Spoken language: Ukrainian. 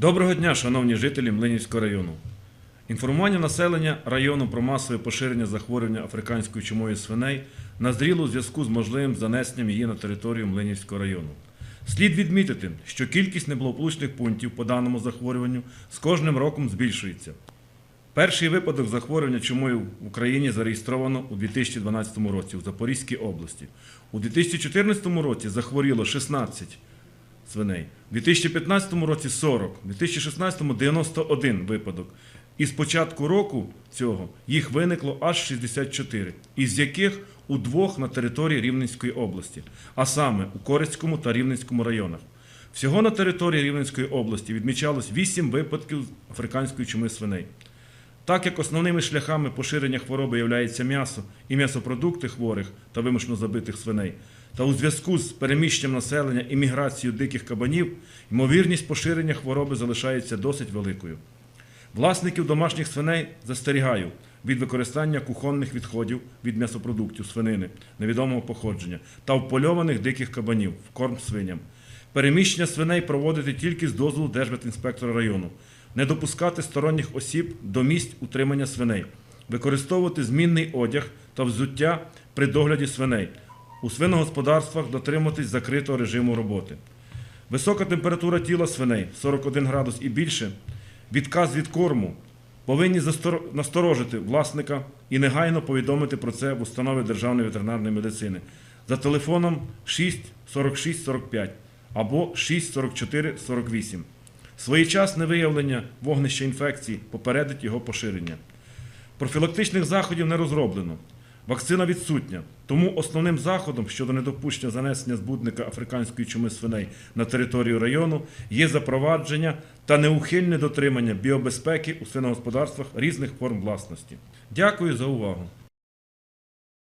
Доброго дня, шановні жителі Млинівського району. Інформування населення району про масове поширення захворювання африканською чумою свиней назріло у зв'язку з можливим занесенням її на територію Млинівського району. Слід відмітити, що кількість неблагополучних пунктів по даному захворюванню з кожним роком збільшується. Перший випадок захворювання чумою в Україні зареєстровано у 2012 році в Запорізькій області. У 2014 році захворіло 16 свиней. У 2015 році 40, у 2016 91 випадок. І з початку року цього їх виникло аж 64, із яких у двох на території Рівненської області, а саме у Корецькому та Рівненському районах. Всього на території Рівненської області відмічалось 8 випадків африканської чуми свиней. Так як основними шляхами поширення хвороби являється м'ясо і м'ясопродукти хворих та вимушено забитих свиней, та у зв'язку з переміщенням населення і міграцією диких кабанів, ймовірність поширення хвороби залишається досить великою. Власників домашніх свиней застерігаю від використання кухонних відходів від м'ясопродуктів свинини невідомого походження та впольованих диких кабанів в корм свиням. Переміщення свиней проводити тільки з дозволу Держветінспектора району, не допускати сторонніх осіб до місць утримання свиней, використовувати змінний одяг та взуття при догляді свиней. У свиногосподарствах дотримуватись закритого режиму роботи. Висока температура тіла свиней 41 градус і більше, відказ від корму. Повинні насторожити власника і негайно повідомити про це в установи Державної ветеринарної медицини. За телефоном 6 46 45 або 6 44 48. Своєчасне виявлення вогнища інфекції попередить його поширення. Профілактичних заходів не розроблено. Вакцина відсутня. Тому основним заходом щодо недопущення занесення збудника африканської чуми свиней на територію району є запровадження та неухильне дотримання біобезпеки у свиногосподарствах різних форм власності. Дякую за увагу.